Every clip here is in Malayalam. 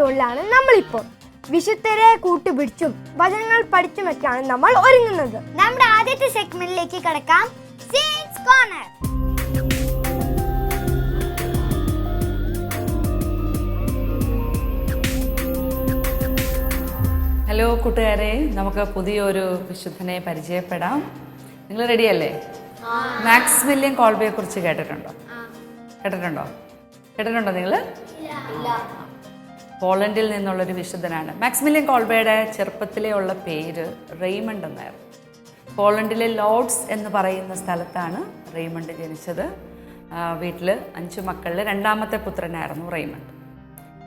എപ്പിസോഡിലാണ് നമ്മളിപ്പോൾ. വിശുദ്ധരെ കൂട്ടുപിടിച്ചും വചനങ്ങൾ പഠിച്ചുമൊക്കെയാണ് നമ്മൾ ഒരുങ്ങുന്നത്. നമ്മുടെ ആദ്യത്തെ സെഗ്മെന്റിലേക്ക് കടക്കാം. സീൻസ് കോർണർ ഹലോ കൂട്ടുകാരെ. നമുക്ക് പുതിയൊരു വിശുദ്ധനെ പരിചയപ്പെടാം. നിങ്ങൾ റെഡിയല്ലേ? മാക്സ് മില്യൻ കോൾബയെ കുറിച്ച് കേട്ടിട്ടുണ്ടോ കേട്ടിട്ടുണ്ടോ? കേട്ടിട്ടുണ്ടോ നിങ്ങൾ? പോളണ്ടിൽ നിന്നുള്ളൊരു വിശുദ്ധനാണ്. മാക്സിമിലിയൻ കോൾബയുടെ ചെറുപ്പത്തിലേ ഉള്ള പേര് റെയ്മണ്ട് എന്നായിരുന്നു. പോളണ്ടിലെ ലോഡ്സ് എന്ന് പറയുന്ന സ്ഥലത്താണ് റെയ്മണ്ട് ജനിച്ചത്. വീട്ടിൽ അഞ്ച് മക്കളിൽ രണ്ടാമത്തെ പുത്രനായിരുന്നു റെയ്മണ്ട്.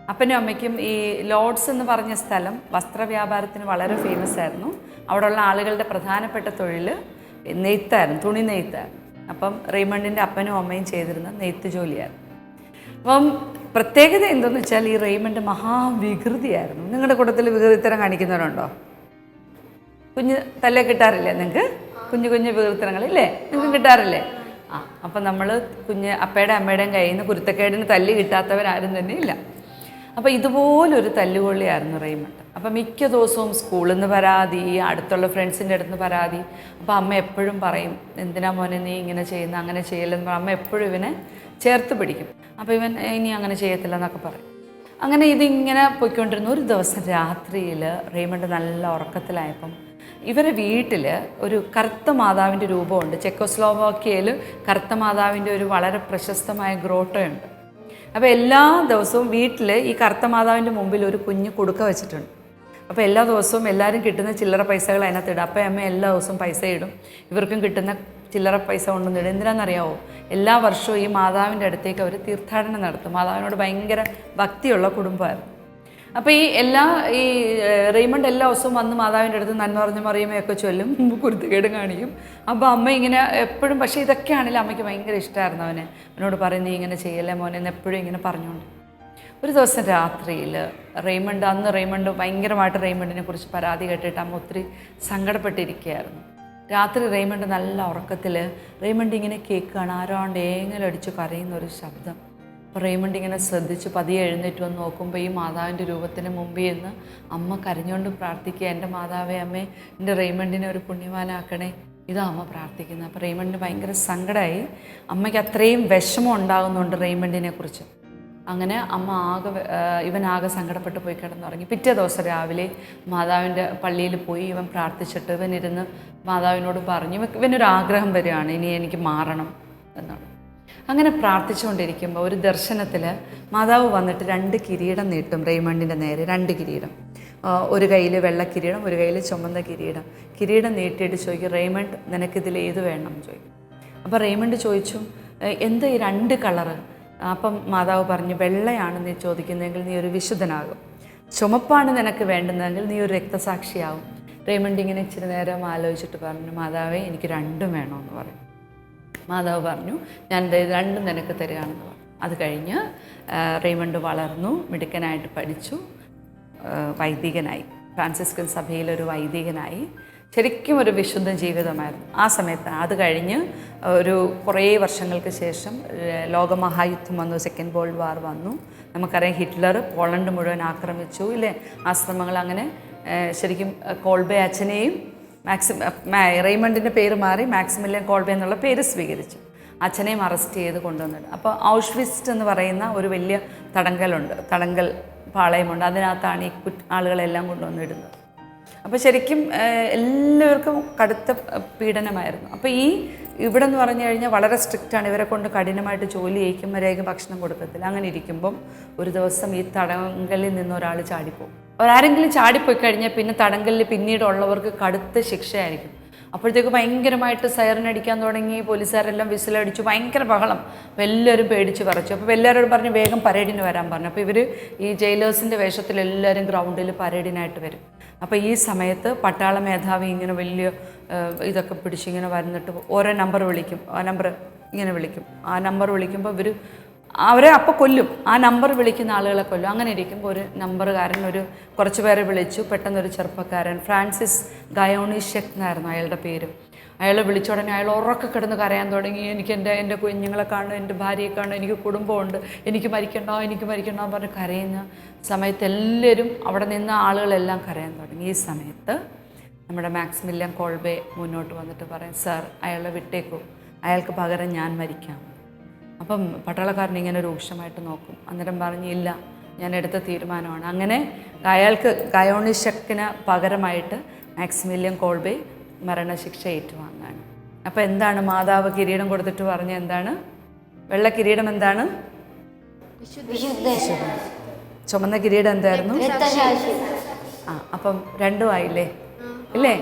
അപ്പനും അമ്മയ്ക്കും ഈ ലോഡ്സ് എന്ന് പറഞ്ഞ സ്ഥലം വസ്ത്രവ്യാപാരത്തിന് വളരെ ഫേമസ് ആയിരുന്നു. അവിടെയുള്ള ആളുകളുടെ പ്രധാനപ്പെട്ട തൊഴിൽ നെയ്ത്തായിരുന്നു തുണി നെയ്ത്തായിരുന്നു. അപ്പം റെയ്മണ്ടിന്റെ അപ്പനും അമ്മയും ചെയ്തിരുന്ന നെയ്ത്ത് ജോലിയായിരുന്നു. അപ്പം പ്രത്യേകത എന്തെന്ന് വെച്ചാൽ ഈ റെയ്മണ്ട് മഹാവികൃതിയായിരുന്നു. നിങ്ങളുടെ കൂട്ടത്തിൽ വികൃതിത്തരം കാണിക്കുന്നവരുണ്ടോ? കുഞ്ഞ് തല്ല കിട്ടാറില്ലേ നിങ്ങൾക്ക് കുഞ്ഞു കുഞ്ഞു വികൃതങ്ങൾ ഇല്ലേ നിങ്ങൾക്ക് കിട്ടാറില്ലേ? ആ അപ്പം നമ്മൾ കുഞ്ഞ് അപ്പയുടെ അമ്മയുടെയും കയ്യിൽ നിന്ന് കുരുത്തക്കേടിന് തല്ല് കിട്ടാത്തവരാരും തന്നെ ഇല്ല. അപ്പോൾ ഇതുപോലൊരു തല്ലുകൊള്ളിയായിരുന്നു റെയ്മണ്ട്. അപ്പം മിക്ക ദിവസവും സ്കൂളിൽ നിന്ന് പരാതി അടുത്തുള്ള ഫ്രണ്ട്സിന്റെ അടുത്ത് നിന്ന് പരാതി. അപ്പോൾ അമ്മ എപ്പോഴും പറയും എന്തിനാ മോനെ നീ ഇങ്ങനെ ചെയ്യുന്ന? അങ്ങനെ ചെയ്യലെന്ന് പറയും. അമ്മ എപ്പോഴും ഇവനെ ചേർത്ത് പിടിക്കും. അപ്പോൾ ഇവൻ ഇനി അങ്ങനെ ചെയ്യത്തില്ല എന്നൊക്കെ പറയും. അങ്ങനെ ഇതിങ്ങനെ പോയിക്കൊണ്ടിരുന്ന ഒരു ദിവസം രാത്രിയിൽ റെയ്മണ്ട് നല്ല ഉറക്കത്തിലായപ്പം ഇവരെ വീട്ടിൽ ഒരു കറുത്ത മാതാവിന്റെ രൂപമുണ്ട്. ചെക്കോസ്ലോവാക്കിയയിൽ കറുത്ത മാതാവിന്റെ ഒരു വളരെ പ്രശസ്തമായ ഗ്രോട്ടോയുണ്ട്. അപ്പോൾ എല്ലാ ദിവസവും വീട്ടിൽ ഈ കറുത്ത മാതാവിന്റെ മുമ്പിൽ ഒരു കുഞ്ഞ് കൊടുക്ക വെച്ചിട്ടുണ്ട്. അപ്പോൾ എല്ലാ ദിവസവും എല്ലാവരും കിട്ടുന്ന ചില്ലറ പൈസകൾ അതിനകത്ത് ഇടും. അപ്പം അമ്മ എല്ലാ ദിവസവും പൈസ ഇടും. ഇവർക്കും കിട്ടുന്ന ചില്ലറ പൈസ കൊണ്ടൊന്നും ഇടും. എന്തിനാണെന്നറിയാവോ? എല്ലാ വർഷവും ഈ മാതാവിന്റെ അടുത്തേക്ക് അവർ തീർത്ഥാടനം നടത്തും. മാതാവിനോട് ഭയങ്കര ഭക്തിയുള്ള കുടുംബമായിരുന്നു. അപ്പോൾ ഈ എല്ലാ ഈ റെയ്മണ്ട് എല്ലാ ദിവസവും വന്ന് മാതാവിന്റെ അടുത്ത് നന്മ പറഞ്ഞ മറിയുമയൊക്കെ ചൊല്ലും. കുരുത്തക്കേടും കാണിക്കും. അപ്പോൾ അമ്മ ഇങ്ങനെ എപ്പോഴും പക്ഷേ ഇതൊക്കെയാണെങ്കിലും അമ്മയ്ക്ക് ഭയങ്കര ഇഷ്ടമായിരുന്നു അവനെ. അവനോട് പറയും നീ ഇങ്ങനെ ചെയ്യല്ലേ മോനെ? എന്ന് എപ്പോഴും ഇങ്ങനെ പറഞ്ഞുകൊണ്ട്. ഒരു ദിവസം രാത്രിയിൽ റെയ്മണ്ട് അന്ന് റെയ്മണ്ട് ഭയങ്കരമായിട്ട് റെയ്മണ്ടിനെ കുറിച്ച് പരാതി കേട്ടിട്ട് അമ്മ ഒത്തിരി സങ്കടപ്പെട്ടിരിക്കുകയായിരുന്നു. രാത്രി റെയ്മണ്ട് നല്ല ഉറക്കത്തിൽ റെയ്മണ്ട് ഇങ്ങനെ കേൾക്കുകയാണ് ആരാണ്ട് ഏങ്ങലടിച്ച് കരയുന്ന ഒരു ശബ്ദം. അപ്പോൾ റെയ്മണ്ട് ഇങ്ങനെ ശ്രദ്ധിച്ച് പതിയെ എഴുന്നേറ്റ് വന്ന് നോക്കുമ്പോൾ ഈ മാതാവിന്റെ രൂപത്തിന് മുമ്പിൽ നിന്ന് അമ്മ കരഞ്ഞുകൊണ്ട് പ്രാർത്ഥിക്കുക. എന്റെ മാതാവേ അമ്മേ എന്റെ റെയ്മണ്ടിനെ ഒരു പുണ്യവാനാക്കണേ. ഇതാ അമ്മ പ്രാർത്ഥിക്കുന്നത്. അപ്പോൾ റെയ്മണ്ടിന് ഭയങ്കര സങ്കടമായി അമ്മയ്ക്ക് അത്രയും വിഷമം ഉണ്ടാകുന്നുണ്ട് റെയ്മണ്ടിനെ കുറിച്ച്. അങ്ങനെ അമ്മ ആകെ ഇവനാകെ സങ്കടപ്പെട്ട് പോയി കിടന്നുറങ്ങി. പിറ്റേ ദിവസം രാവിലെ മാതാവിന്റെ പള്ളിയിൽ പോയി ഇവൻ പ്രാർത്ഥിച്ചിട്ട് ഇവൻ ഇരുന്ന് മാതാവിനോട് പറഞ്ഞു ഇവ- ഇവനൊരു ആഗ്രഹം വരികയാണ് ഇനി എനിക്ക് മാറണം എന്നാണ്. അങ്ങനെ പ്രാർത്ഥിച്ചുകൊണ്ടിരിക്കുമ്പോൾ ഒരു ദർശനത്തിൽ മാതാവ് വന്നിട്ട് രണ്ട് കിരീടം നീട്ടും റെയ്മണ്ടിന്റെ നേരെ രണ്ട് കിരീടം. ഒരു കയ്യിൽ വെള്ള കിരീടം ഒരു കയ്യിൽ ചുമന്ന കിരീടം. കിരീടം നീട്ടിയിട്ട് ചോദിക്കും റെയ്മണ്ട് നിനക്കിതിൽ ഏത് വേണം? ചോദിക്കും. അപ്പോൾ റെയ്മണ്ട് ചോദിച്ചു എന്താ ഈ രണ്ട് കളറ്? അപ്പം മാതാവ് പറഞ്ഞു വെള്ളയാണ് നീ ചോദിക്കുന്നതെങ്കിൽ നീ ഒരു വിശുദ്ധനാകും. ചുമപ്പാണ് നിനക്ക് വേണ്ടുന്നതെങ്കിൽ നീ ഒരു രക്തസാക്ഷിയാവും. റേമണ്ട് ഇങ്ങനെ ഇച്ചിരി നേരം ആലോചിച്ചിട്ട് പറഞ്ഞു മാതാവേ എനിക്ക് രണ്ടും വേണമെന്ന് പറയും മാതാവ് പറഞ്ഞു ഞാൻ രണ്ടും നിനക്ക് തരികയാണെന്ന് പറഞ്ഞു. അത് കഴിഞ്ഞ് റേമണ്ട് വളർന്നു മിടുക്കനായിട്ട് പഠിച്ചു വൈദികനായി. ഫ്രാൻസിസ്കൻ സഭയിലൊരു വൈദികനായി. ശരിക്കും ഒരു വിശുദ്ധ ജീവിതമായിരുന്നു. ആ സമയത്ത് അത് കഴിഞ്ഞ് ഒരു കുറേ വർഷങ്ങൾക്ക് ശേഷം ലോകമഹായുദ്ധം വന്നു സെക്കൻഡ് വേൾഡ് വാർ വന്നു. നമുക്കറിയാം ഹിറ്റ്ലർ പോളണ്ട് മുഴുവൻ ആക്രമിച്ചു ഇല്ലേ? ആശ്രമങ്ങൾ അങ്ങനെ ശരിക്കും കോൾബെ അച്ഛനെയും മാക്സിം റെയ്മണ്ടിന്റെ പേര് മാറി മാക്സിമിലിയൻ കോൾബെ എന്നുള്ള പേര് സ്വീകരിച്ചു. അച്ഛനെയും അറസ്റ്റ് ചെയ്ത് കൊണ്ടുവന്നിട്ട്. അപ്പോൾ ഔഷ്വിസ്റ്റ് എന്ന് പറയുന്ന ഒരു വലിയ തടങ്കലുണ്ട് തടങ്കൽ പാളയമുണ്ട്. അതിനകത്താണ് ഈ ആളുകളെല്ലാം കൊണ്ടുവന്നിടുന്നത്. അപ്പോൾ ശരിക്കും എല്ലാവർക്കും കടുത്ത പീഡനമായിരുന്നു. അപ്പോൾ ഈ ഇവിടെ എന്ന് പറഞ്ഞു കഴിഞ്ഞാൽ വളരെ സ്ട്രിക്റ്റ് ആണ്. ഇവരെ കൊണ്ട് കഠിനമായിട്ട് ജോലി ചെയ്യിക്കും വരെയൊക്കെ ഭക്ഷണം കൊടുക്കത്തില്ല. അങ്ങനെ ഇരിക്കുമ്പം ഒരു ദിവസം ഈ തടങ്കലിൽ നിന്ന് ഒരാൾ ചാടിപ്പോകും. ഒരാരെങ്കിലും ചാടിപ്പോയി കഴിഞ്ഞാൽ പിന്നെ തടങ്കലിൽ പിന്നീടുള്ളവർക്ക് കടുത്ത ശിക്ഷയായിരിക്കും. അപ്പോഴത്തേക്ക് ഭയങ്കരമായിട്ട് സൈറൻ അടിക്കാൻ തുടങ്ങി. പോലീസുകാരെല്ലാം വിസിലടിച്ചു. ഭയങ്കര ബഹളം. എല്ലാവരും പേടിച്ച് പറിച്ചു അപ്പോൾ എല്ലാവരോടും പറഞ്ഞു വേഗം പരേഡിന് വരാൻ പറഞ്ഞു. അപ്പോൾ ഇവർ ഈ ജയിലേഴ്സിന്റെ വേഷത്തിൽ എല്ലാവരും ഗ്രൗണ്ടിൽ പരേഡിനായിട്ട് വരും. അപ്പോൾ ഈ സമയത്ത് പട്ടാള മേധാവി ഇങ്ങനെ വലിയ ഇതൊക്കെ പിടിച്ച് ഇങ്ങനെ വരുന്നിട്ട് ഓരോ നമ്പർ വിളിക്കും. ആ നമ്പർ ഇങ്ങനെ വിളിക്കും. ആ നമ്പർ വിളിക്കുമ്പോൾ ഇവർ അവരെ അപ്പോൾ കൊല്ലും. ആ നമ്പർ വിളിക്കുന്ന ആളുകളെ കൊല്ലും. അങ്ങനെ ഇരിക്കുമ്പോൾ ഒരു നമ്പറുകാരൻ ഒരു കുറച്ച് പേരെ വിളിച്ചു. പെട്ടെന്നൊരു ചെറുപ്പക്കാരൻ ഫ്രാൻസിസ് ഗയോണിഷെക് എന്നായിരുന്നു അയാളുടെ പേര്. അയാളെ വിളിച്ച ഉടനെ അയാൾ ഉറക്കെ കിടന്ന് കരയാൻ തുടങ്ങി. എനിക്ക് എന്റെ എന്റെ കുഞ്ഞുങ്ങളെ കാണണം എന്റെ ഭാര്യയെ കാണണം എനിക്ക് കുടുംബമുണ്ട് എനിക്ക് മരിക്കണ്ടോ എനിക്ക് മരിക്കണ്ടോ എന്ന് പറഞ്ഞ് കരയുന്ന സമയത്ത് എല്ലാവരും അവിടെ നിന്ന ആളുകളെല്ലാം കരയാൻ തുടങ്ങി. ഈ സമയത്ത് നമ്മുടെ മാക്സിമില്യൻ കോൾബെ മുന്നോട്ട് വന്നിട്ട് പറയും സാർ അയാളെ വിട്ടേക്കൂ. അയാൾക്ക് പകരം ഞാൻ മരിക്കാം. അപ്പം പട്ടാളക്കാരൻ ഇങ്ങനെ രൂക്ഷമായിട്ട് നോക്കും. അന്നേരം പറഞ്ഞു ഇല്ല ഞാൻ എടുത്ത തീരുമാനമാണ്. അങ്ങനെ അയാൾക്ക് കയോണിഷക്കിന് പകരമായിട്ട് മാക്സിമില്യൻ കോൾബെ മരണശിക്ഷ ഏറ്റുവാങ്ങാണ്. അപ്പോൾ എന്താണ് മാതാവ് കിരീടം കൊടുത്തിട്ട് പറഞ്ഞ എന്താണ്? വെള്ള കിരീടം എന്താണ്? ചുമന്ന കിരീടം എന്തായിരുന്നു? ആ അപ്പം രണ്ടും ആയില്ലേ? ഇല്ലേ?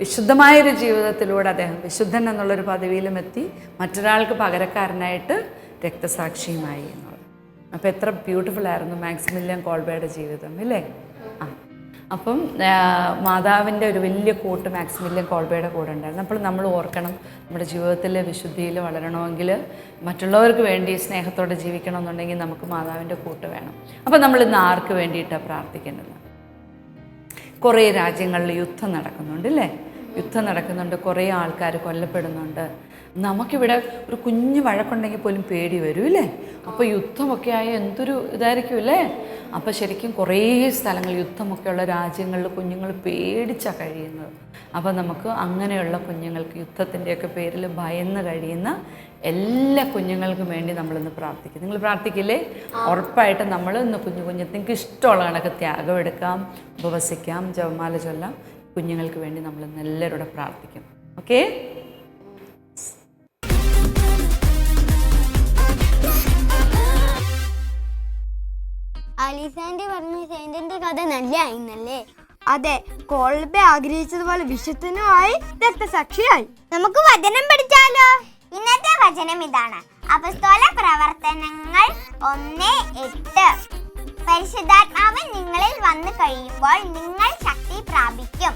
വിശുദ്ധമായൊരു ജീവിതത്തിലൂടെ അദ്ദേഹം വിശുദ്ധൻ എന്നുള്ളൊരു പദവിയിലും എത്തി. മറ്റൊരാൾക്ക് പകരക്കാരനായിട്ട് രക്തസാക്ഷിയുമായി എന്നുള്ളത് അപ്പോൾ എത്ര ബ്യൂട്ടിഫുൾ ആയിരുന്നു മാക്സിമില്യൻ കോൾബയുടെ ജീവിതം ഇല്ലേ ആ. അപ്പം മാതാവിന്റെ ഒരു വലിയ കൂട്ട് മാക്സിമില്യൻ കോൾബയുടെ കൂടെ ഉണ്ടായിരുന്നു. അപ്പോൾ നമ്മൾ ഓർക്കണം നമ്മുടെ ജീവിതത്തിൽ വിശുദ്ധിയിൽ വളരണമെങ്കിൽ മറ്റുള്ളവർക്ക് വേണ്ടി സ്നേഹത്തോടെ ജീവിക്കണം എന്നുണ്ടെങ്കിൽ നമുക്ക് മാതാവിന്റെ കൂട്ട് വേണം. അപ്പോൾ നമ്മൾ ഇന്ന് ആർക്ക് വേണ്ടിയിട്ടാണ് പ്രാർത്ഥിക്കേണ്ടത്? കുറേ രാജ്യങ്ങളിൽ യുദ്ധം നടക്കുന്നുണ്ട് അല്ലേ? യുദ്ധം നടക്കുന്നുണ്ട് കുറേ ആൾക്കാർ കൊല്ലപ്പെടുന്നുണ്ട്. നമുക്കിവിടെ ഒരു കുഞ്ഞു വഴക്കുണ്ടെങ്കിൽ പോലും പേടി വരും അല്ലേ അപ്പോൾ യുദ്ധമൊക്കെ ആയ എന്തൊരു ഇതായിരിക്കും അല്ലേ? അപ്പോൾ ശരിക്കും കുറേ സ്ഥലങ്ങൾ യുദ്ധമൊക്കെയുള്ള രാജ്യങ്ങളിൽ കുഞ്ഞുങ്ങൾ പേടിച്ചാണ് കഴിയുന്നത്. അപ്പോൾ നമുക്ക് അങ്ങനെയുള്ള കുഞ്ഞുങ്ങൾക്ക് യുദ്ധത്തിന്റെയൊക്കെ പേരിൽ ഭയന്ന് കഴിയുന്ന എല്ലാ കുഞ്ഞുങ്ങൾക്കും വേണ്ടി നമ്മളിന്ന് പ്രാർത്ഥിക്കും. നിങ്ങൾ പ്രാർത്ഥിക്കില്ലേ? ഉറപ്പായിട്ട് നമ്മൾ ഇന്ന് കുഞ്ഞു കുഞ്ഞു നിങ്ങൾക്ക് ഇഷ്ടമുള്ള കണക്ക് ത്യാഗം എടുക്കാം ഉപവസിക്കാം ജപമാല ചൊല്ലാം. കുഞ്ഞുങ്ങൾക്ക് വേണ്ടി നമ്മൾ ഇന്ന് എല്ലാവരോടും പ്രാർത്ഥിക്കും. ഓക്കേ? അലിസാന്റെ പറഞ്ഞ സെയിന്റിന്റെ കഥ നല്ല ആയിരുന്നല്ലേ അതെ കോൾബെ ആഗ്രഹിച്ചതുപോലെ വിശുദ്ധനുമായി രക്തസാക്ഷിയായി. നമുക്ക് വചനം പഠിച്ചാലോ? ഇന്നത്തെ വചനം ഇതാണ്. അപസ്തോല പ്രവർത്തനങ്ങൾ ഒന്ന് എട്ട്. പരിശുദ്ധാത്മാവ് നിങ്ങളിൽ വന്നു കഴിയുമ്പോൾ നിങ്ങൾ ശക്തി പ്രാപിക്കും.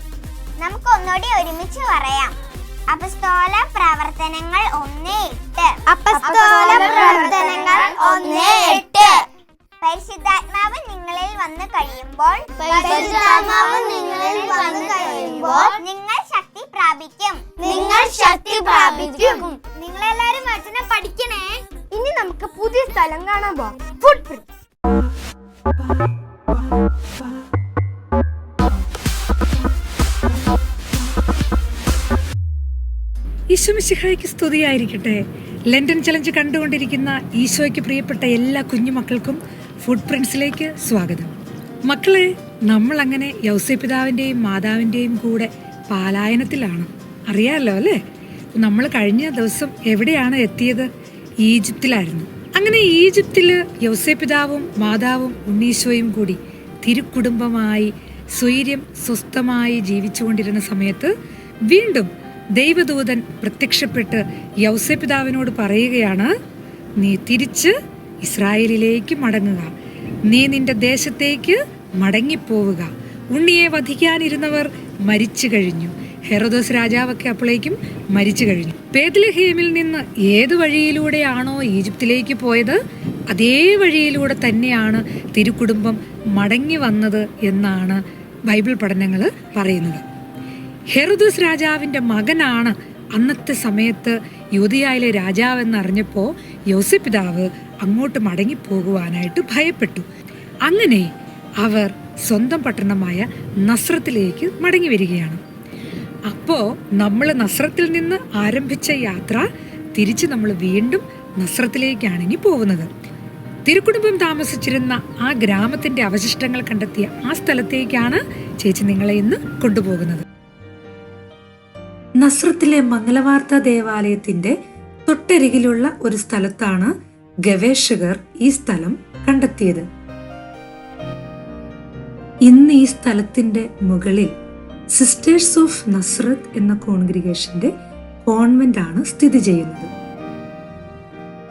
നമുക്ക് ഒന്നുകൂടി ഒരുമിച്ച് പറയാം. അപസ്തോല പ്രവർത്തനങ്ങൾ ഒന്ന് എട്ട്. അപസ്തോല പ്രവർത്തനങ്ങൾ ഒന്ന് എട്ട്. പരിശുദ്ധാത്മാവ് നിങ്ങളിൽ വന്നു കഴിയുമ്പോൾ പരിശുദ്ധാത്മാവ് നിങ്ങളിൽ വന്നു കഴിയുമ്പോൾ നിങ്ങൾ ശക്തി പ്രാപിക്കും. നിങ്ങൾ ശക്തി പ്രാപിക്കും. നിങ്ങൾ എല്ലാരും വചനം പഠിക്കണേ. ഇനി നമുക്ക് പുതിയ സ്ഥലം കാണാൻ പോവാം. ഫുഡ് പ്രിന്റ് ഈശോമിശിഹായ്ക്ക് സ്തുതിയായിരിക്കട്ടെ. ലണ്ടൻ ചലഞ്ച് കണ്ടുകൊണ്ടിരിക്കുന്ന ഈശോയ്ക്ക് പ്രിയപ്പെട്ട എല്ലാ കുഞ്ഞുമക്കൾക്കും ഫുഡ് പ്രിൻസിലേക്ക് സ്വാഗതം. മക്കളെ നമ്മൾ അങ്ങനെ യൗസപിതാവിന്റെയും മാതാവിന്റെയും കൂടെ പാലായനത്തിലാണ്. അറിയാമല്ലോ അല്ലേ? നമ്മൾ കഴിഞ്ഞ ദിവസം എവിടെയാണ് എത്തിയത്? ഈജിപ്തിലായിരുന്നു. അങ്ങനെ ഈജിപ്തിൽ യൗസപിതാവും മാതാവും ഉണ്ണീശോയും കൂടി തിരുക്കുടുംബമായി സ്വൈര്യം സ്വസ്ഥമായി ജീവിച്ചുകൊണ്ടിരുന്ന സമയത്ത് വീണ്ടും ദൈവദൂതൻ പ്രത്യക്ഷപ്പെട്ട് യൗസപിതാവിനോട് പറയുകയാണ് നീ തിരിച്ച് ഇസ്രായേലിലേക്ക് മടങ്ങുക. നീ നിന്റെ ദേശത്തേക്ക് മടങ്ങിപ്പോവുക. ഉണ്ണിയെ വധിക്കാനിരുന്നവർ മരിച്ചു കഴിഞ്ഞു. ഹെറോദോസ് രാജാവൊക്കെ അപ്പോഴേക്കും മരിച്ചു കഴിഞ്ഞു. പേദ്ലഹേമിൽ നിന്ന് ഏത് വഴിയിലൂടെയാണോ ഈജിപ്തിലേക്ക് പോയത്? അതേ വഴിയിലൂടെ തന്നെയാണ് തിരുക്കുടുംബം മടങ്ങി വന്നത് എന്നാണ് ബൈബിൾ പഠനങ്ങൾ പറയുന്നത്. ഹെറുദൂസ് രാജാവിന്റെ മകനാണ് അന്നത്തെ സമയത്ത് യൂതിയായിലെ രാജാവെന്ന് അറിഞ്ഞപ്പോൾ യോസപിതാവ് അങ്ങോട്ട് മടങ്ങിപ്പോകുവാനായിട്ട് ഭയപ്പെട്ടു. അങ്ങനെ അവർ സ്വന്തം പട്ടണമായ നസ്രത്തിലേക്ക് മടങ്ങി വരികയാണ്. അപ്പോൾ നമ്മൾ നസ്രത്തിൽ നിന്ന് ആരംഭിച്ച യാത്ര തിരിച്ച് നമ്മൾ വീണ്ടും നസ്രത്തിലേക്കാണ് ഇനി പോകുന്നത്. തിരുക്കുടുംബം താമസിച്ചിരുന്ന ആ ഗ്രാമത്തിന്റെ അവശിഷ്ടങ്ങൾ കണ്ടെത്തിയ ആ സ്ഥലത്തേക്കാണ് ചേച്ചി നിങ്ങളെ ഇന്ന് കൊണ്ടുപോകുന്നത്. നസ്രത്തിലെ മംഗലവാർത്ത ദേവാലയത്തിന്റെ തൊട്ടരികിലുള്ള ഒരു സ്ഥലത്താണ് ഗവേഷകർ ഈ സ്ഥലം കണ്ടെത്തിയത്. ഇന്ന് ഈ സ്ഥലത്തിന്റെ മുകളിൽ സിസ്റ്റേഴ്സ് ഓഫ് നസ്രത്ത് എന്ന കോൺഗ്രിഗേഷന്റെ കോൺവെന്റ് ആണ് സ്ഥിതി ചെയ്യുന്നത്.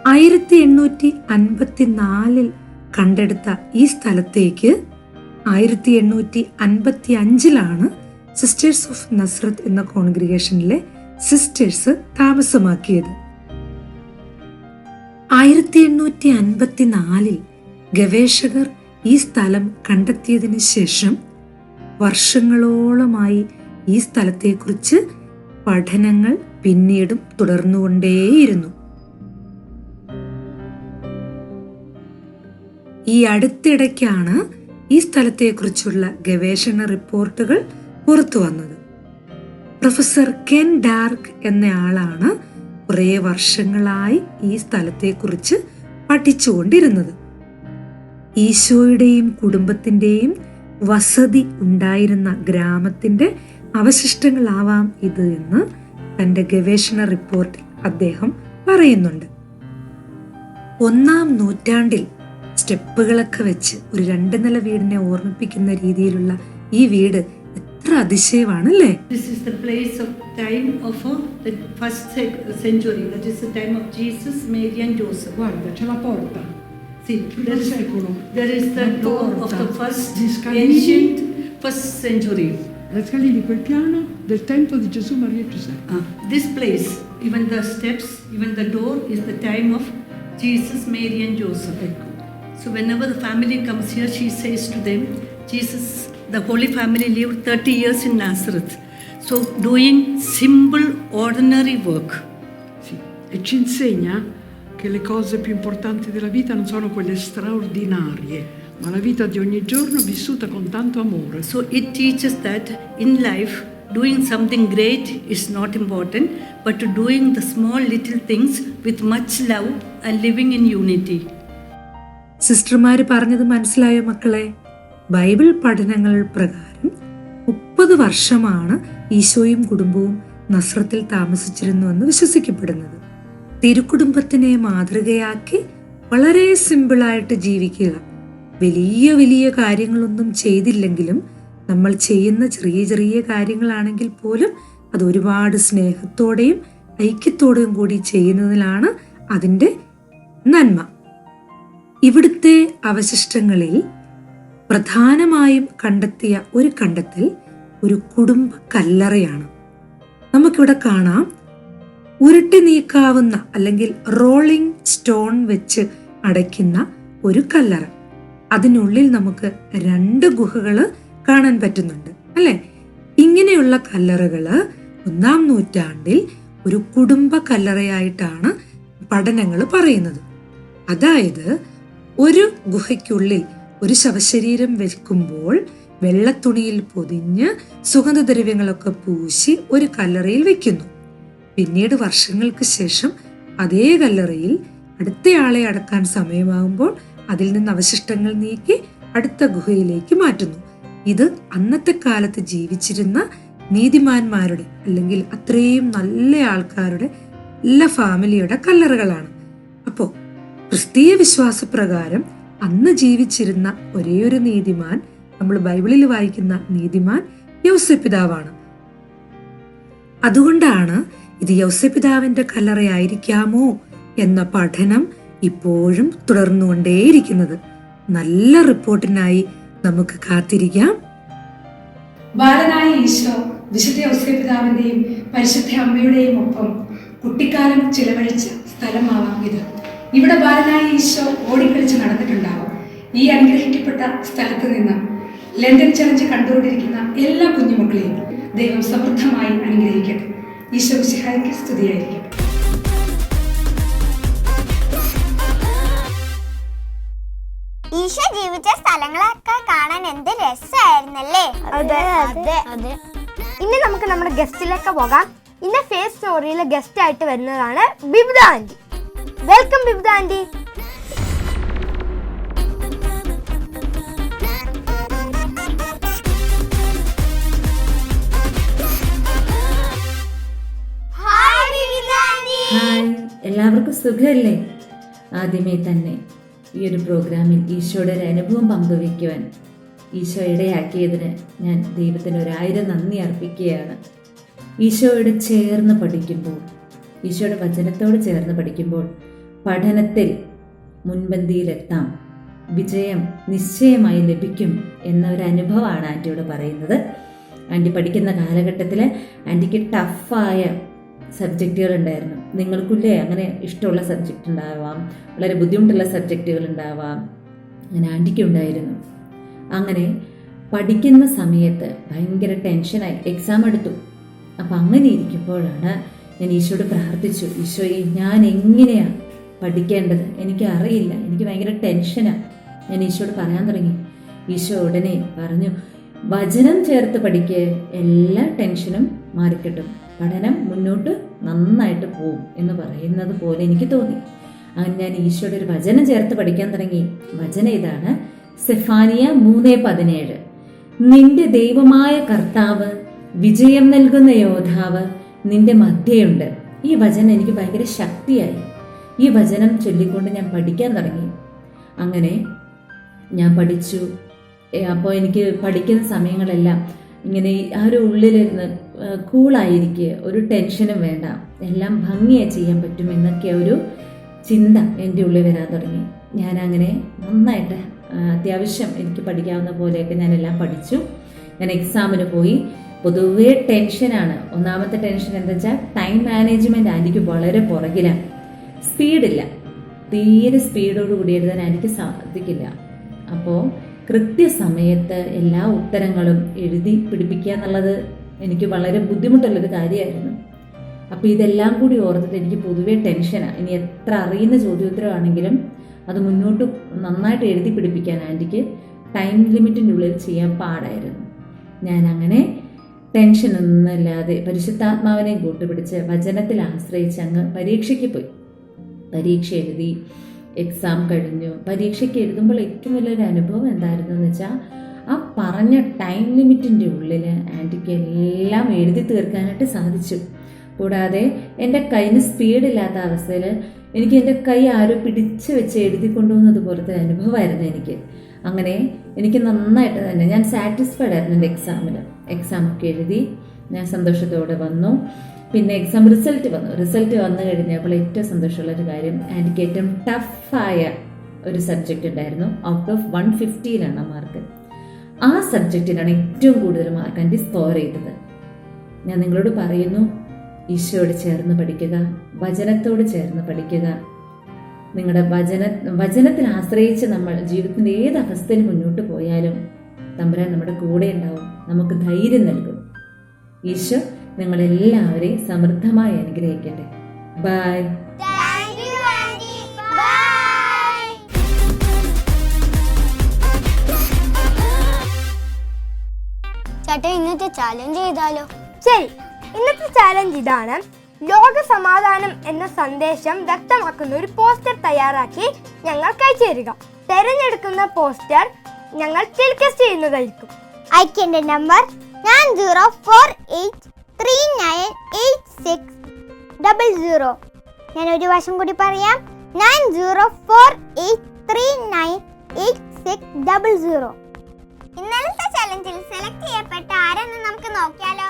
ആയിരത്തി എണ്ണൂറ്റി അൻപത്തിനാലിൽ കണ്ടെടുത്ത ഈ സ്ഥലത്തേക്ക് ആയിരത്തി എണ്ണൂറ്റി അൻപത്തി അഞ്ചിലാണ് സിസ്റ്റേഴ്സ് ഓഫ് നസ്രത്ത് എന്ന കോൺഗ്രിഗേഷനിലെ സിസ്റ്റേഴ്സ് താമസമാക്കിയത്. ആയിരത്തി എണ്ണൂറ്റി അൻപത്തിനാലിൽ ഗവേഷകർ ഈ സ്ഥലം കണ്ടെത്തിയതിനു ശേഷം വർഷങ്ങളോളമായി ഈ സ്ഥലത്തെക്കുറിച്ച് പഠനങ്ങൾ പിന്നീടും തുടർന്നുകൊണ്ടേയിരുന്നു. ഈ അടുത്തിടയ്ക്കാണ് ഈ സ്ഥലത്തെക്കുറിച്ചുള്ള ഗവേഷണ റിപ്പോർട്ടുകൾ പുറത്തു വന്നത് പ്രൊഫസർ കെൻ ഡാർക്ക് എന്നയാളാണ് കുറേ വർഷങ്ങളായി ഈ സ്ഥലത്തെക്കുറിച്ച് പഠിച്ചുകൊണ്ടിരുന്നത്. ഈശോയുടെയും കുടുംബത്തിന്റെയും വസതി ഉണ്ടായിരുന്ന ഗ്രാമത്തിന്റെ അവശിഷ്ടങ്ങളാവാം ഇത് എന്ന് തന്റെ ഗവേഷണ റിപ്പോർട്ടിൽ അദ്ദേഹം പറയുന്നുണ്ട്. ഒന്നാം നൂറ്റാണ്ടിൽ സ്റ്റെപ്പുകളൊക്കെ വെച്ച് ഒരു രണ്ട് നില വീടിനെ ഓർമ്മിപ്പിക്കുന്ന രീതിയിലുള്ള ഈ വീട് എത്ര അതിശയമാണല്ലേ This is the place of time of uh, the first sec- century, that is the time of Jesus, Mary and Joseph. Guarda, c'è la porta. See, Tutto there il is, secolo. there is the La door of porta. the first Gli scalini. ancient first century. Le scalini, quel piano del tempo di Gesù, Maria e Giuseppe. Uh, this place, even the steps, even the door, is the time of Jesus, Mary, and Joseph. So whenever the family comes here, she says to them, Jesus, the Holy Family lived 30 years in Nazareth. So doing simple, ordinary work. Sì. E ci insegna che le cose più importanti della vita non sono quelle straordinarie, ma la vita di ogni giorno vissuta con tanto amore. So it teaches that in life, doing something great is not important, but to doing the small little things with much love and living in unity. സിസ്റ്റർമാര് പറഞ്ഞത് മനസ്സിലായോ മക്കളെ ബൈബിൾ പഠനങ്ങൾ പ്രകാരം മുപ്പത് വർഷമാണ് ഈശോയും കുടുംബവും നസ്രത്തിൽ താമസിച്ചിരുന്നുവെന്ന് വിശ്വസിക്കപ്പെടുന്നത്. തിരുക്കുടുംബത്തിനെ മാതൃകയാക്കി വളരെ സിമ്പിളായിട്ട് ജീവിക്കുക. വലിയ വലിയ കാര്യങ്ങളൊന്നും ചെയ്തില്ലെങ്കിലും നമ്മൾ ചെയ്യുന്ന ചെറിയ ചെറിയ കാര്യങ്ങളാണെങ്കിൽ പോലും അത് ഒരുപാട് സ്നേഹത്തോടെയും ഐക്യത്തോടെയും കൂടി ചെയ്യുന്നതിലാണ് അതിന്റെ നന്മ. ഇവിടുത്തെ അവശിഷ്ടങ്ങളിൽ പ്രധാനമായും കണ്ടെത്തിയ ഒരു കണ്ടെത്തൽ ഒരു കുടുംബ കല്ലറയാണ് നമുക്കിവിടെ കാണാം. ഉരുട്ടി നീക്കാവുന്ന അല്ലെങ്കിൽ റോളിംഗ് സ്റ്റോൺ വെച്ച് അടയ്ക്കുന്ന ഒരു കല്ലറ. അതിനുള്ളിൽ നമുക്ക് രണ്ട് ഗുഹകൾ കാണാൻ പറ്റുന്നുണ്ട് അല്ലെ? ഇങ്ങനെയുള്ള കല്ലറകൾ ഒന്നാം നൂറ്റാണ്ടിൽ ഒരു കുടുംബ കല്ലറയായിട്ടാണ് പഠനങ്ങൾ പറയുന്നത്. അതായത് ഒരു ഗുഹയ്ക്കുള്ളിൽ ഒരു ശവശരീരം വെക്കുമ്പോൾ വെള്ളത്തുണിയിൽ പൊതിഞ്ഞ് സുഗന്ധദ്രവ്യങ്ങളൊക്കെ പൂശി ഒരു കല്ലറയിൽ വെക്കുന്നു. പിന്നീട് വർഷങ്ങൾക്ക് ശേഷം അതേ കല്ലറയിൽ അടുത്തയാളെ അടക്കാൻ സമയമാകുമ്പോൾ അതിൽ നിന്ന് അവശിഷ്ടങ്ങൾ നീക്കി അടുത്ത ഗുഹയിലേക്ക് മാറ്റുന്നു. ഇത് അന്നത്തെ കാലത്ത് ജീവിച്ചിരുന്ന നീതിമാന്മാരുടെ അല്ലെങ്കിൽ അത്രയും നല്ല ആൾക്കാരുടെ നല്ല ഫാമിലിയുടെ കല്ലറകളാണ്. അപ്പോൾ ക്രിസ്തീയ വിശ്വാസപ്രകാരം അന്ന് ജീവിച്ചിരുന്ന ഒരേയൊരു നീതിമാൻ നമ്മൾ ബൈബിളിൽ വായിക്കുന്ന നീതിമാൻ യൗസപിതാവാണ് അതുകൊണ്ടാണ് ഇത് യൗസപിതാവിന്റെ കല്ലറയായിരിക്കാമോ എന്ന പഠനം ഇപ്പോഴും തുടർന്നുകൊണ്ടേയിരിക്കുന്നത്. നല്ല റിപ്പോർട്ടിനായി നമുക്ക് കാത്തിരിക്കാം. ബാലനായ ഈശോ വിശുദ്ധ യൗസപിതാവിന്റെയും പരിശുദ്ധ അമ്മയുടെയും ഒപ്പം കുട്ടിക്കാലം ചിലവഴിച്ച സ്ഥലമാവാം ഇത്. ഇവിടെ ബാലനായ ഈശോ ഓടിക്കളിച്ച് നടന്നിട്ടുണ്ടാവും. ഈ അനുഗ്രഹിക്കപ്പെട്ട സ്ഥലത്ത് നിന്ന് ലണ്ടൻ ചലഞ്ച് കണ്ടുകൊണ്ടിരിക്കുന്ന എല്ലാ കുഞ്ഞുമക്കളെയും ദൈവം സമൃദ്ധമായി അനുഗ്രഹിക്കട്ടെ. ഈശോ സിഹായിക്ക് സ്തുതിയായിരിക്കട്ടെ. ഈശോ ജീവിച്ച സ്ഥലങ്ങളൊക്കെ കാണാൻ എന്ത് രസമായിരുന്നല്ലേ അതെ, അതെ അതെ. ഇനി നമുക്ക് നമ്മുടെ ഗസ്റ്റിലേക്ക് പോകാം. ഇന്ന് ഫേസ് സ്റ്റോറിയിലെ ഗസ്റ്റ് ആയിട്ട് വരുന്നതാണ് ബിബിത ആന്റി. വെൽക്കം വിവിധ ഹായ് എല്ലാവർക്കും സുഖമല്ലേ ആദ്യമേ തന്നെ ഈ ഒരു പ്രോഗ്രാമിൽ ഈശോയുടെ ഒരു അനുഭവം പങ്കുവയ്ക്കുവാൻ ഈശോ ഇടയാക്കിയതിന് ഞാൻ ദൈവത്തിന് ഒരായിരം നന്ദി അർപ്പിക്കുകയാണ്. ഈശോയോട് ചേർന്ന് പഠിക്കുമ്പോൾ ഈശോയുടെ വചനത്തോട് ചേർന്ന് പഠിക്കുമ്പോൾ പഠനത്തിൽ മുൻപന്തിയിലെത്താം. വിജയം നിശ്ചയമായി ലഭിക്കും എന്ന ഒരു അനുഭവമാണ് ആന്റിയോട് പറയുന്നത്. ആന്റി പഠിക്കുന്ന കാലഘട്ടത്തിൽ ആന്റിക്ക് ടഫായ സബ്ജക്റ്റുകൾ ഉണ്ടായിരുന്നു. നിങ്ങൾക്കില്ലേ അങ്ങനെ ഇഷ്ടമുള്ള സബ്ജക്റ്റ് ഉണ്ടാവാം വളരെ ബുദ്ധിമുട്ടുള്ള സബ്ജക്റ്റുകൾ ഉണ്ടാവാം അങ്ങനെ ആന്റിക്ക് ഉണ്ടായിരുന്നു. അങ്ങനെ പഠിക്കുന്ന സമയത്ത് ഭയങ്കര ടെൻഷനായി എക്സാം എടുത്തു. അപ്പം അങ്ങനെ ഇരിക്കുമ്പോഴാണ് ഞാൻ ഈശോയോട് പ്രാർത്ഥിച്ചു ഈശോയെ ഞാൻ എങ്ങനെയാണ് പഠിക്കേണ്ടത് എനിക്ക് അറിയില്ല എനിക്ക് ഭയങ്കര ടെൻഷനാണ് ഞാൻ ഈശോട് പറയാൻ തുടങ്ങി. ഈശോ ഉടനെ പറഞ്ഞു വചനം ചേർത്ത് പഠിക്കുക എല്ലാ ടെൻഷനും മാറിക്കിട്ടും. പഠനം മുന്നോട്ട് നന്നായിട്ട് പോവും എന്ന് പറയുന്നത് പോലെ എനിക്ക് തോന്നി. അങ്ങനെ ഞാൻ ഈശോയുടെ ഒരു വചനം ചേർത്ത് പഠിക്കാൻ തുടങ്ങി. വചനം ഇതാണ് സെഫാനിയ മൂന്ന് പതിനേഴ്. നിന്റെ ദൈവമായ കർത്താവ് വിജയം നൽകുന്ന യോദ്ധാവ് നിന്റെ മധ്യയുണ്ട് ഈ വചനം എനിക്ക് ഭയങ്കര ശക്തിയായി. ഈ വചനം ചൊല്ലിക്കൊണ്ട് ഞാൻ പഠിക്കാൻ തുടങ്ങി. അങ്ങനെ ഞാൻ പഠിച്ചു. അപ്പോൾ എനിക്ക് പഠിക്കുന്ന സമയങ്ങളെല്ലാം ഇങ്ങനെ ആ ഒരു ഉള്ളിലിരുന്ന് കൂളായിരിക്കുക ഒരു ടെൻഷനും വേണ്ട. എല്ലാം ഭംഗിയായി ചെയ്യാൻ പറ്റും എന്നൊക്കെ ഒരു ചിന്ത എന്റെ ഉള്ളിൽ വരാൻ തുടങ്ങി. ഞാൻ അങ്ങനെ നന്നായിട്ട് അത്യാവശ്യം എനിക്ക് പഠിക്കാവുന്ന പോലെയൊക്കെ ഞാനെല്ലാം പഠിച്ചു. ഞാൻ എക്സാമിന് പോയി. പൊതുവേ ടെൻഷനാണ്. ഒന്നാമത്തെ ടെൻഷൻ എന്താ വെച്ചാൽ ടൈം മാനേജ്മെന്റ് ആയിരിക്കും വളരെ പുറകിലാണ്. സ്പീഡില്ല. തീരെ സ്പീഡോട് കൂടി എഴുതാൻ എനിക്ക് സാധിക്കില്ല. അപ്പോൾ കൃത്യസമയത്ത് എല്ലാ ഉത്തരങ്ങളും എഴുതി പിടിപ്പിക്കുക എന്നുള്ളത് എനിക്ക് വളരെ ബുദ്ധിമുട്ടുള്ളൊരു കാര്യമായിരുന്നു. അപ്പോൾ ഇതെല്ലാം കൂടി ഓർത്തിട്ട് എനിക്ക് പൊതുവേ ടെൻഷനാണ് ഇനി എത്ര അറിയുന്ന ചോദ്യോത്തരമാണെങ്കിലും അത് മുന്നോട്ട് നന്നായിട്ട് എഴുതി പിടിപ്പിക്കാൻ ആന്റിക്ക് ടൈം ലിമിറ്റിന്റെ ഉള്ളിൽ ചെയ്യാൻ പാടായിരുന്നു. ഞാൻ അങ്ങനെ ടെൻഷനൊന്നുമില്ലാതെ പരിശുദ്ധാത്മാവിനെ കൂട്ടുപിടിച്ച് വചനത്തിൽ ആശ്രയിച്ച് അങ്ങ് പരീക്ഷയ്ക്ക് പോയി. പരീക്ഷ എഴുതി എക്സാം കഴിഞ്ഞു. പരീക്ഷയ്ക്ക് എഴുതുമ്പോൾ ഏറ്റവും വലിയൊരു അനുഭവം എന്തായിരുന്നു എന്ന് വെച്ചാൽ ആ പറഞ്ഞ ടൈം ലിമിറ്റിന്റെ ഉള്ളിൽ ആന്റിക്ക് എല്ലാം എഴുതി തീർക്കാനായിട്ട് സാധിച്ചു. കൂടാതെ എന്റെ കൈന് സ്പീഡില്ലാത്ത അവസ്ഥയിൽ എനിക്ക് എന്റെ കൈ ആരോ പിടിച്ച് വെച്ച് എഴുതി കൊണ്ടുപോകുന്നത് പോലത്തെ അനുഭവമായിരുന്നു എനിക്ക്. അങ്ങനെ എനിക്ക് നന്നായിട്ട് തന്നെ ഞാൻ സാറ്റിസ്ഫൈഡ് ആയിരുന്നു എന്റെ എക്സാമിൽ എക്സാമൊക്കെ എഴുതി ഞാൻ സന്തോഷത്തോടെ വന്നു. പിന്നെ എക്സാം റിസൾട്ട് വന്നു. റിസൾട്ട് വന്നു കഴിഞ്ഞപ്പോൾ ഏറ്റവും സന്തോഷമുള്ള ഒരു കാര്യം എനിക്ക് ഏറ്റവും ടഫായ ഒരു സബ്ജക്റ്റ് ഉണ്ടായിരുന്നു. ഔട്ട് ഓഫ് വൺ ഫിഫ്റ്റിയിലാണ് മാർക്ക് ആ സബ്ജക്റ്റിനാണ് ഏറ്റവും കൂടുതൽ മാർക്ക് ആന്റി സ്കോർ ചെയ്തത്. ഞാൻ നിങ്ങളോട് പറയുന്നു ഈശോയോട് ചേർന്ന് പഠിക്കുക വചനത്തോട് ചേർന്ന് പഠിക്കുക. നിങ്ങളുടെ വചന വചനത്തിൽ ആശ്രയിച്ച് നമ്മൾ ജീവിതത്തിന്റെ ഏത് അവസ്ഥയിൽ മുന്നോട്ട് പോയാലും തമ്പുരാൻ നമ്മുടെ കൂടെ ഉണ്ടാവും. നമുക്ക് ധൈര്യം നൽകും. ഈശോ നിങ്ങളെല്ലാവരെയും സമൃദ്ധമായി അനുഗ്രഹിക്കട്ടെ. ബൈ ചേട്ടാ ഇന്നത്തെ ചാലഞ്ച് ചെയ്താലോ ശരി ഇന്നത്തെ ചാലഞ്ച് ഇതാണ്. ലോക സമാധാനം എന്ന സന്ദേശം വ്യക്തമാക്കുന്ന ഒരു പോസ്റ്റർ തയ്യാറാക്കി ഞങ്ങൾക്ക് അയച്ചു തരിക തെരഞ്ഞെടുക്കുന്ന പോസ്റ്റർ ഞങ്ങൾ ടെലികാസ്റ്റ് ചെയ്യുന്നതായിരിക്കും. അയക്കേണ്ട number nine zero four eight three nine eight six double zero. ഞാൻ ഒരു വശം കൂടി പറയാം. Nine zero four eight three nine eight six double zero. ഇന്നലത്തെ ചലഞ്ചിൽ സെലക്ട് ചെയ്യപ്പെട്ട ആരെന്ന് നമുക്ക് നോക്കിയാലോ?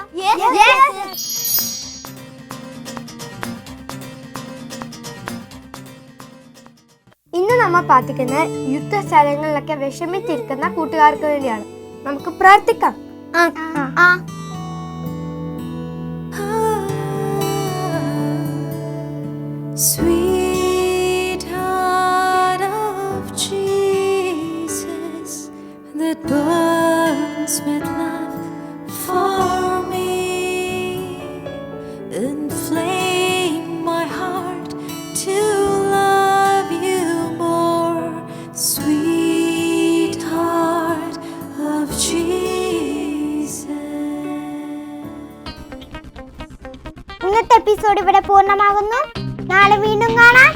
ഇന്ന് നമ്മൾ പ്രാർത്ഥിക്കുന്ന യുദ്ധസ്ഥലങ്ങളിലൊക്കെ വിഷമിച്ചിരിക്കുന്ന കൂട്ടുകാർക്ക് വേണ്ടിയാണ്. നമുക്ക് പ്രാർത്ഥിക്കാം. ആ. ഇന്നത്തെ എപ്പിസോഡ് ഇവിടെ പൂർണമാകുന്നു. നാളെ വീണ്ടും കാണാം.